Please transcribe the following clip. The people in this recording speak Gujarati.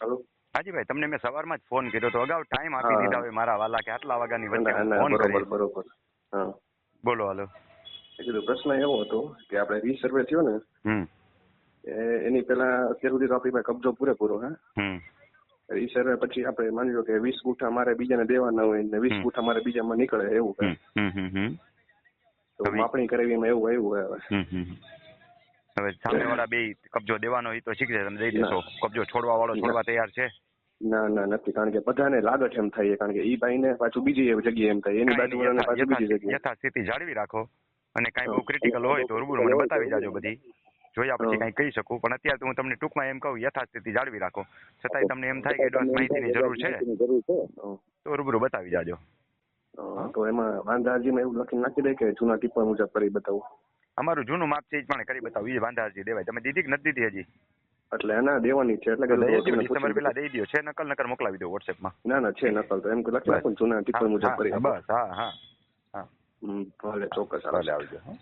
હાલો હાજી ભાઈ તમને મેં સવારમાં જ ફોન કર્યો તો અગાઉ ટાઈમ આપી. દીધા હોય મારા વાલા કે આટલા વાગ્યાની વચ્ચે ફોન બરોબર બરોબર. હા. બોલો હાલો. કીધું પ્રશ્ન એવો હતો કે આપણે રીસર્વે થયો ને એ- એની પહેલા અત્યાર સુધી તો આપણી પાસે કબજો પૂરેપૂરો હે. રી રીસર્વે પછી આપણે માની લો કે વીસ ગુઠા મારે બીજાને દેવાના હોય ને વીસ હમ. ગુઠા મારે બીજામાં નીકળે એવું હમ હમ હમ હમ. તો માપણી કરાવી એમાં એવું આવ્યું હવે. હમ હમ. હવે સામેવાળા બે કબજો દેવાનો એ તો શીખશે તમે દઈ દેશો. કબજો છોડવા વાળો છોડવા તૈયાર છે. ના ના નથી. કારણ કે બધાને લાગત એમ થાય કારણ કે ઈ ભાઈને પાછું બીજી જગ્યાએ એમ થાય. એની બાજુ પાછું બીજી જગ્યાએ. યથાસ્થિતિ જાળવી રાખો. અને કાંઈ બહુ ક્રિટિકલ હોય તો રૂબરૂ મને બતાવી જાજો બધી. જોયા પછી કઈ કહી શકું પણ અત્યારે તો હું તમને ટૂંકમાં એમ કહું યથાસ્થિતિ જાળવી રાખો. છતાંય તમને એમ થાય કે એડવાન્સ માહિતીની જરૂર છે. તો રૂબરૂ બતાવી જાજો. તો એમાં વાંધા એવું લખીને નાખી દે કે જૂના ટીપા મુજબ કરી બતાવું? અમારું જૂનું માપ છે એ પણ કરી બતાવું. એ વાંધા હજી દેવાય. તમે દીધી કે નથી દીધી હજી? એટલે એના દેવાની છે એટલે કે ડિસેમ્બર પૂછી દઈ દો છે નકલ નકર મોકલાવી દો વોટ્સએપમાં. ના ના છે નકલ તો એમ કે લખી નાખું જૂના ટીપા મુજબ કરી બસ હા હા. હા ભલે ચોક્કસ ભલે આવજો હા.